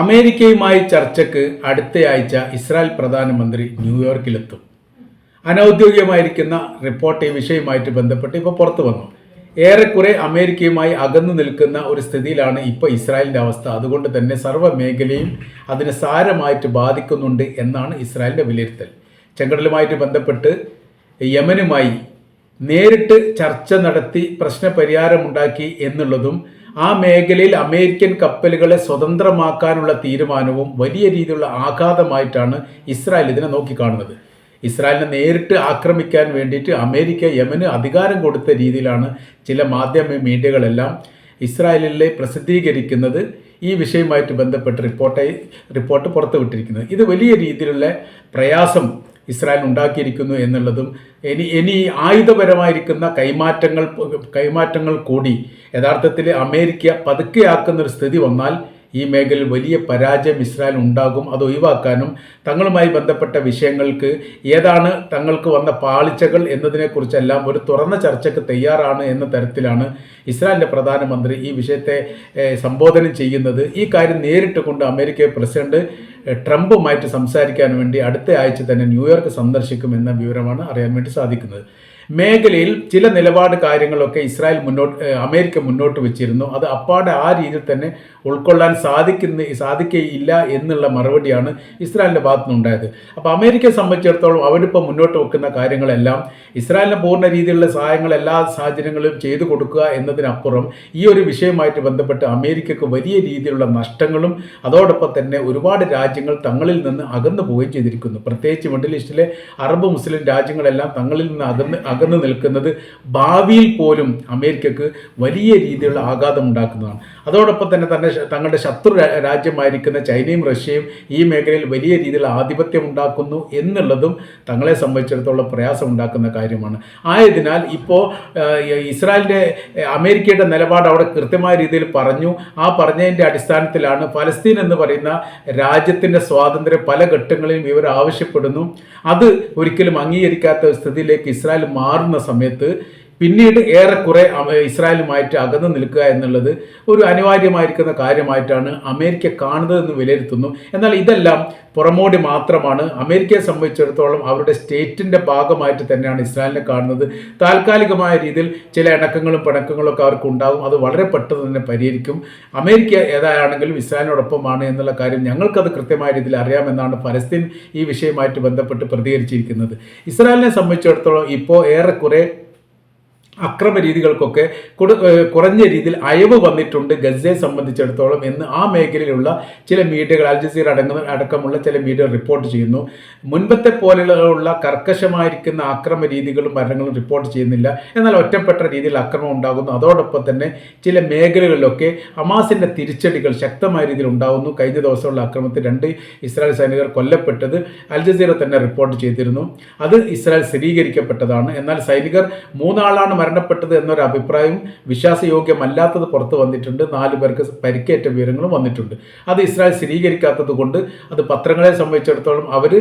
അമേരിക്കയുമായി ചർച്ചയ്ക്ക് അടുത്തയാഴ്ച ഇസ്രായേൽ പ്രധാനമന്ത്രി ന്യൂയോർക്കിലെത്തും. അനൗദ്യോഗികമായിരിക്കുന്ന റിപ്പോർട്ട് ഈ വിഷയവുമായിട്ട് ബന്ധപ്പെട്ട് ഇപ്പോൾ പുറത്തു വന്നു. ഏറെക്കുറെ അമേരിക്കയുമായി അകന്നു നിൽക്കുന്ന ഒരു സ്ഥിതിയിലാണ് ഇപ്പോൾ ഇസ്രായേലിന്റെ അവസ്ഥ. അതുകൊണ്ട് തന്നെ സർവ മേഖലയും അതിനെ സാരമായിട്ട് ബാധിക്കുന്നുണ്ട് എന്നാണ് ഇസ്രായേലിന്റെ വിലയിരുത്തൽ. ചെങ്കടലുമായിട്ട് ബന്ധപ്പെട്ട് യമനുമായി നേരിട്ട് ചർച്ച നടത്തി പ്രശ്നപരിഹാരമുണ്ടാക്കി എന്നുള്ളതും ആ മേഖലയിൽ അമേരിക്കൻ കപ്പലുകളെ സ്വതന്ത്രമാക്കാനുള്ള തീരുമാനവും വലിയ രീതിയിലുള്ള ആഘാതമായിട്ടാണ് ഇസ്രായേൽ ഇതിനെ നോക്കിക്കാണുന്നത്. ഇസ്രായേലിനെ നേരിട്ട് ആക്രമിക്കാൻ വേണ്ടിയിട്ട് അമേരിക്ക യമന് അധികാരം കൊടുത്ത രീതിയിലാണ് ചില മാധ്യമ മീഡിയകളെല്ലാം ഇസ്രായേലിലെ പ്രസിദ്ധീകരിക്കുന്നത്. ഈ വിഷയവുമായിട്ട് ബന്ധപ്പെട്ട് റിപ്പോർട്ടായി റിപ്പോർട്ട് പുറത്തുവിട്ടിരിക്കുന്നത്. ഇത് വലിയ രീതിയിലുള്ള പ്രയാസം ഇസ്രായേൽ ഉണ്ടാക്കിയിരിക്കുന്നു എന്നുള്ളതും ഇനി ഇനി ആയുധപരമായിരിക്കുന്ന കൈമാറ്റങ്ങൾ കൈമാറ്റങ്ങൾ കൂടി യഥാർത്ഥത്തിൽ അമേരിക്ക പതുക്കെയാക്കുന്ന ഒരു സ്ഥിതി വന്നാൽ ഈ മേഖലയിൽ വലിയ പരാജയം ഇസ്രായേൽ ഉണ്ടാകും. അത് ഒഴിവാക്കാനും തങ്ങളുമായി ബന്ധപ്പെട്ട വിഷയങ്ങൾക്ക് ഏതാണ് തങ്ങൾക്ക് വന്ന പാളിച്ചകൾ എന്നതിനെക്കുറിച്ചെല്ലാം ഒരു തുറന്ന ചർച്ചയ്ക്ക് തയ്യാറാണ് എന്ന തരത്തിലാണ് ഇസ്രായേലിന്റെ പ്രധാനമന്ത്രി ഈ വിഷയത്തെ സംബോധന ചെയ്യുന്നത്. ഈ കാര്യം നേരിട്ട് കൊണ്ട് അമേരിക്ക പ്രസിഡന്റ് ട്രംപുമായിട്ട് സംസാരിക്കാൻ വേണ്ടി അടുത്ത ആഴ്ച തന്നെ ന്യൂയോർക്ക് സന്ദർശിക്കുമെന്ന വിവരമാണ് അറിയാൻ വേണ്ടി സാധിക്കുന്നത്. മേഖലയിൽ ചില നിലപാട് കാര്യങ്ങളൊക്കെ ഇസ്രായേൽ മുന്നോട്ട് അമേരിക്ക മുന്നോട്ട് വെച്ചിരുന്നു. അത് അപ്പാടെ ആ രീതിയിൽ തന്നെ ഉൾക്കൊള്ളാൻ സാധിക്കുന്ന സാധിക്കുകയില്ല എന്നുള്ള മറുപടിയാണ് ഇസ്രായേലിന്റെ ഭാഗത്തു നിന്നുണ്ടായത് അപ്പോൾ അമേരിക്കയെ സംബന്ധിച്ചിടത്തോളം അവരിപ്പോൾ മുന്നോട്ട് വെക്കുന്ന കാര്യങ്ങളെല്ലാം ഇസ്രായേലിന് പൂർണ രീതിയിലുള്ള സഹായങ്ങൾ എല്ലാ സാഹചര്യങ്ങളിലും ചെയ്തു കൊടുക്കുക എന്നതിനപ്പുറം ഈ ഒരു വിഷയമായിട്ട് ബന്ധപ്പെട്ട് അമേരിക്കക്ക് വലിയ രീതിയിലുള്ള നഷ്ടങ്ങളും അതോടൊപ്പം തന്നെ ഒരുപാട് രാജ്യങ്ങൾ തങ്ങളിൽ നിന്ന് അകന്നു പോവുകയും ചെയ്തിരിക്കുന്നു. പ്രത്യേകിച്ച് മിഡിൽ ഈസ്റ്റിലെ അറബ് മുസ്ലിം രാജ്യങ്ങളെല്ലാം തങ്ങളിൽ നിന്ന് അകന്ന് അകന്നു നിൽക്കുന്നത് ഭാവിയിൽ പോലും അമേരിക്കക്ക് വലിയ രീതിയിലുള്ള ആഘാതം ഉണ്ടാക്കുന്നതാണ്. അതോടൊപ്പം തന്നെ തന്നെ തങ്ങളുടെ ശത്രു രാജ്യമായിരിക്കുന്ന ചൈനയും റഷ്യയും ഈ മേഖലയിൽ വലിയ രീതിയിൽ ആധിപത്യം ഉണ്ടാക്കുന്നു എന്നുള്ളതും തങ്ങളെ സംബന്ധിച്ചിടത്തോളം പ്രയാസം ഉണ്ടാക്കുന്ന കാര്യമാണ്. ആയതിനാൽ ഇപ്പോൾ ഇസ്രായേലിന്റെ അമേരിക്കയുടെ നിലപാട് അവിടെ കൃത്യമായ രീതിയിൽ പറഞ്ഞു. ആ പറഞ്ഞതിന്റെ അടിസ്ഥാനത്തിലാണ് ഫലസ്തീൻ എന്ന് പറയുന്ന രാജ്യത്തിന്റെ സ്വാതന്ത്ര്യം പല ഘട്ടങ്ങളിലും ഇവർ ആവശ്യപ്പെടുന്നു. അത് ഒരിക്കലും അംഗീകരിക്കാത്ത സ്ഥിതിയിലേക്ക് ഇസ്രായേൽ മാറുന്ന സമയത്ത് പിന്നീട് ഏറെക്കുറെ ഇസ്രായേലുമായിട്ട് അകന്നു നിൽക്കുക എന്നുള്ളത് ഒരു അനിവാര്യമായിരിക്കുന്ന കാര്യമായിട്ടാണ് അമേരിക്ക കാണുന്നതെന്ന് വിലയിരുത്തുന്നു. എന്നാൽ ഇതെല്ലാം പുറമോടി മാത്രമാണ്. അമേരിക്കയെ സംബന്ധിച്ചിടത്തോളം അവരുടെ സ്റ്റേറ്റിന്റെ ഭാഗമായിട്ട് തന്നെയാണ് ഇസ്രായേലിനെ കാണുന്നത്. താൽക്കാലികമായ രീതിയിൽ ചില ഇണക്കങ്ങളും പിണക്കങ്ങളും ഒക്കെ അവർക്ക് ഉണ്ടാകും. അത് വളരെ പെട്ടെന്ന് തന്നെ പരിഹരിക്കും. അമേരിക്ക ഏതായാണെങ്കിലും ഇസ്രായേലിനോടൊപ്പമാണ് എന്നുള്ള കാര്യം ഞങ്ങൾക്കത് കൃത്യമായ രീതിയിൽ അറിയാമെന്നാണ് പലസ്തീൻ ഈ വിഷയമായിട്ട് ബന്ധപ്പെട്ട് പ്രതികരിച്ചിരിക്കുന്നത്. ഇസ്രായേലിനെ സംബന്ധിച്ചിടത്തോളം ഇപ്പോൾ ഏറെക്കുറെ അക്രമ രീതികൾക്കൊക്കെ കുറഞ്ഞ രീതിയിൽ അയവ് വന്നിട്ടുണ്ട് ഗസയെ സംബന്ധിച്ചിടത്തോളം എന്ന് ആ മേഖലയിലുള്ള ചില മീഡിയകൾ അൽ ജസീർ അടങ്ങുന്ന അടക്കമുള്ള ചില മീഡിയകൾ റിപ്പോർട്ട് ചെയ്യുന്നു. മുൻപത്തെ പോലെയുള്ള കർക്കശമായിരിക്കുന്ന അക്രമ രീതികളും മരണങ്ങളും റിപ്പോർട്ട് ചെയ്യുന്നില്ല. എന്നാൽ ഒറ്റപ്പെട്ട രീതിയിൽ അക്രമം ഉണ്ടാകുന്നു. അതോടൊപ്പം തന്നെ ചില മേഖലകളിലൊക്കെ ഹമാസിന്റെ തിരിച്ചടികൾ ശക്തമായ രീതിയിൽ ഉണ്ടാകുന്നു. കഴിഞ്ഞ ദിവസമുള്ള അക്രമത്തിൽ രണ്ട് ഇസ്രായേൽ സൈനികർ കൊല്ലപ്പെട്ടത് അൽ ജസീറ തന്നെ റിപ്പോർട്ട് ചെയ്തിരുന്നു. അത് ഇസ്രായേൽ സ്ഥിരീകരിക്കപ്പെട്ടതാണ്. എന്നാൽ സൈനികർ മൂന്നാളാണ് മരണപ്പെട്ടത് എന്നൊരു അഭിപ്രായം വിശ്വാസയോഗ്യമല്ലാത്തത് പുറത്തു വന്നിട്ടുണ്ട്. നാല് പേർക്ക് പരിക്കേറ്റ വിവരങ്ങളും വന്നിട്ടുണ്ട്. അത് ഇസ്രായേൽ സ്ഥിരീകരിക്കാത്തത് കൊണ്ട് അത് പത്രങ്ങളെ സംബന്ധിച്ചിടത്തോളം അവർ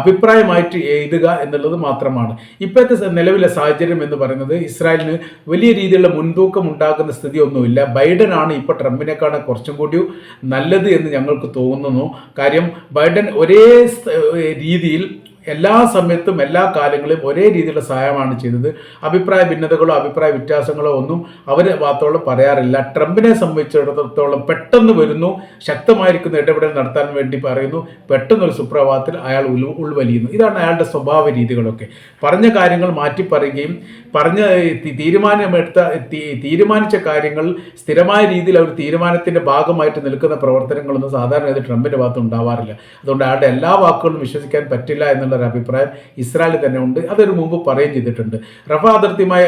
അഭിപ്രായമായിട്ട് എഴുതുക എന്നുള്ളത് മാത്രമാണ്. ഇപ്പോഴത്തെ നിലവിലെ സാഹചര്യം എന്ന് പറയുന്നത് ഇസ്രായേലിന് വലിയ രീതിയിലുള്ള മുൻതൂക്കം ഉണ്ടാകുന്ന സ്ഥിതിയൊന്നുമില്ല. ആണ് ഇപ്പോൾ ട്രംപിനെക്കാണ് കുറച്ചും കൂടി നല്ലത് എന്ന് ഞങ്ങൾക്ക് തോന്നുന്നു. കാര്യം ബൈഡൻ ഒരേ രീതിയിൽ എല്ലാ സമയത്തും എല്ലാ കാലങ്ങളിലും ഒരേ രീതിയിലുള്ള സഹായമാണ് ചെയ്തത്. അഭിപ്രായ ഭിന്നതകളോ അഭിപ്രായ വ്യത്യാസങ്ങളോ ഒന്നും അവർ ഭാഗത്തോളം പറയാറില്ല. ട്രംപിനെ സംബന്ധിച്ചിടത്തോളം പെട്ടെന്ന് വരുന്നു ശക്തമായിരിക്കുന്ന ഇടപെടൽ നടത്താൻ വേണ്ടി പറയുന്നു പെട്ടെന്നൊരു സുപ്രഭാതത്തിൽ അയാൾ ഉൾ ഉൾവലിയുന്നു. ഇതാണ് അയാളുടെ സ്വഭാവ രീതികളൊക്കെ. പറഞ്ഞ കാര്യങ്ങൾ മാറ്റി പറയുകയും പറഞ്ഞ തീരുമാനമെടുത്ത തീരുമാനിച്ച കാര്യങ്ങൾ സ്ഥിരമായ രീതിയിൽ അവർ തീരുമാനത്തിന്റെ ഭാഗമായിട്ട് നിൽക്കുന്ന പ്രവർത്തനങ്ങളൊന്നും സാധാരണ ട്രംപിന്റെ ഭാഗത്ത് ഉണ്ടാവാറില്ല. അതുകൊണ്ട് അയാളുടെ എല്ലാ വാക്കുകളും വിശ്വസിക്കാൻ പറ്റില്ല എന്നുള്ള ഒരു അഭിപ്രായം ഇസ്രായേലിൽ തന്നെ ഉണ്ട്. അതൊരു മുമ്പ് പറയുകയും ചെയ്തിട്ടുണ്ട്. റഫ അതിർത്തിയുമായി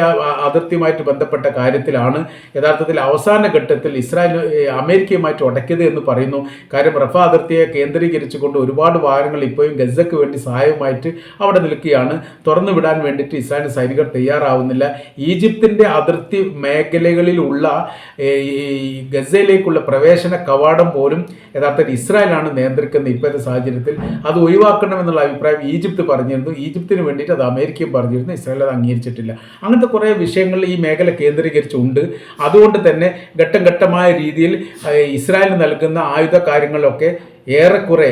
അതിർത്തിയുമായിട്ട് ബന്ധപ്പെട്ട കാര്യത്തിലാണ് യഥാർത്ഥത്തിൽ അവസാന ഘട്ടത്തിൽ ഇസ്രായേൽ അമേരിക്കയുമായിട്ട് ഉടക്കിയത് എന്ന് പറയുന്നു. കാര്യം റഫ അതിർത്തിയെ കേന്ദ്രീകരിച്ചുകൊണ്ട് ഒരുപാട് വാഹനങ്ങൾ ഇപ്പോഴും ഗസക്ക് വേണ്ടി സഹായമായിട്ട് അവിടെ നിൽക്കുകയാണ്. തുറന്നു വിടാൻ വേണ്ടിയിട്ട് ഇസ്രായേൽ സൈനികർ തയ്യാറാവുന്നില്ല. ഈജിപ്തിന്റെ അതിർത്തി മേഖലകളിലുള്ള ഈ ഗസയിലേക്കുള്ള പ്രവേശന കവാടം പോലും യഥാർത്ഥത്തിൽ ഇസ്രായേലാണ് നിയന്ത്രിക്കുന്നത് ഇപ്പോഴത്തെ സാഹചര്യത്തിൽ. അത് ഒഴിവാക്കണമെന്നുള്ള അഭിപ്രായം ഈജിപ്ത് പറഞ്ഞിരുന്നു. ഈജിപ്തിന് വേണ്ടിയിട്ട് അത് അമേരിക്കയും പറഞ്ഞിരുന്നു. ഇസ്രായേൽ അത് അംഗീകരിച്ചിട്ടില്ല. അങ്ങനത്തെ കുറേ വിഷയങ്ങൾ ഈ മേഖല കേന്ദ്രീകരിച്ചുണ്ട്. അതുകൊണ്ട് തന്നെ ഘട്ടം ഘട്ടമായ രീതിയിൽ ഇസ്രായേൽ നൽകുന്ന ആയുധ കാര്യങ്ങളൊക്കെ ഏറെക്കുറെ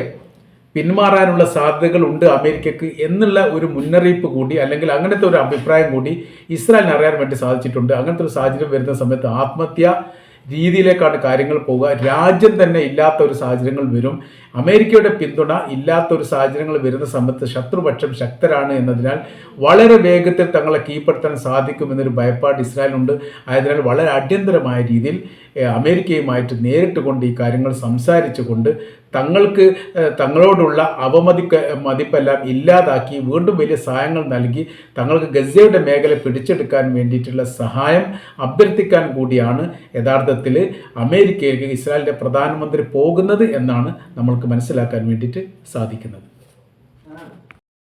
പിന്മാറാനുള്ള സാധ്യതകളുണ്ട് അമേരിക്കക്ക് എന്നുള്ള ഒരു മുന്നറിയിപ്പ് കൂടി അല്ലെങ്കിൽ അങ്ങനത്തെ ഒരു അഭിപ്രായം കൂടി ഇസ്രായേലിന് അറിയാൻ വേണ്ടി സാധിച്ചിട്ടുണ്ട്. അങ്ങനത്തെ ഒരു സാഹചര്യം വരുന്ന സമയത്ത് ആത്മഹത്യ രീതിയിലേക്കാണ് കാര്യങ്ങൾ പോവുക. രാജ്യം തന്നെ ഇല്ലാത്ത ഒരു സാഹചര്യങ്ങൾ വരും. അമേരിക്കയുടെ പിന്തുണ ഇല്ലാത്ത ഒരു സാഹചര്യങ്ങൾ വരുന്ന സമയത്ത് ശത്രുപക്ഷം ശക്തരാണ് എന്നതിനാൽ വളരെ വേഗത്തിൽ തങ്ങളെ കീഴ്പ്പെടുത്താൻ സാധിക്കുമെന്നൊരു ഭയപ്പാട് ഇസ്രായേലുണ്ട് ആയതിനാൽ വളരെ അടിയന്തരമായ രീതിയിൽ അമേരിക്കയുമായിട്ട് നേരിട്ട് കൊണ്ട് ഈ കാര്യങ്ങൾ സംസാരിച്ചുകൊണ്ട് തങ്ങൾക്ക് തങ്ങളോടുള്ള അവമതിക്ക മതിപ്പെല്ലാം ഇല്ലാതാക്കി വീണ്ടും വലിയ സഹായങ്ങൾ നൽകി തങ്ങൾക്ക് ഗസയുടെ മേഖല പിടിച്ചെടുക്കാൻ വേണ്ടിയിട്ടുള്ള സഹായം അഭ്യർത്ഥിക്കാൻ കൂടിയാണ് യഥാർത്ഥത്തിൽ അമേരിക്കയിലേക്ക് ഇസ്രായേലിന്റെ പ്രധാനമന്ത്രി പോകുന്നത് എന്നാണ് നമ്മൾക്ക് മനസ്സിലാക്കാൻ വേണ്ടിയിട്ട് സാധിക്കുന്നത്.